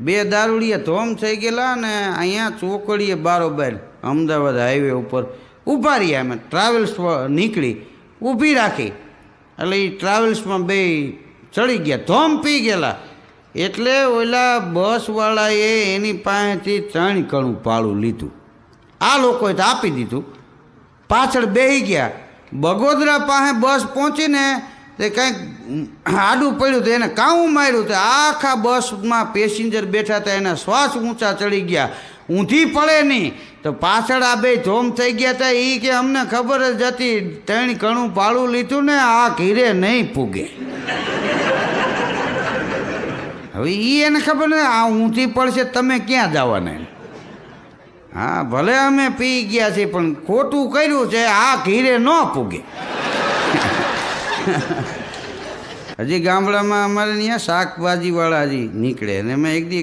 બે દારૂડિયા ધોમ થઈ ગયેલા ને અહીંયા ચોકડીએ બારોબાર અમદાવાદ હાઈવે ઉપર ઊભા રહ્યા અમે ટ્રાવેલ્સ નીકળી, ઊભી રાખી. એટલે એ ટ્રાવેલ્સમાં બે ચડી ગયા, ધોમ પી ગયેલા. એટલે ઓલા બસવાળાએ એની પાસેથી ત્રણ કણું પાળું લીધું. આ લોકોએ તો આપી દીધું. પાછળ બેહી ગયા. બગોદરા પાસે બસ પહોંચીને તે કંઈક આડું પડ્યું તો એને કાવું માર્યું તો આખા બસમાં પેસેન્જર બેઠા હતા, એના શ્વાસ ઊંચા ચડી ગયા. ઊંધી પડે નહીં. તો પાછળ આ બે ધોમ થઈ ગયા હતા એ કે અમને ખબર જ હતી ત્રણ ઘણું ભાડું લીધું ને આ ઘીરે નહીં પૂગે. હવે એ એને ખબર ને, આ ઊંધી પડશે, તમે ક્યાં જવાના હા, ભલે અમે પી ગયા છીએ, પણ ખોટું કર્યું છે, આ ઘીરે ન પૂગે. હજી ગામડામાં અમારે ત્યાં શાકભાજીવાળા હજી નીકળે અને મેં એક દી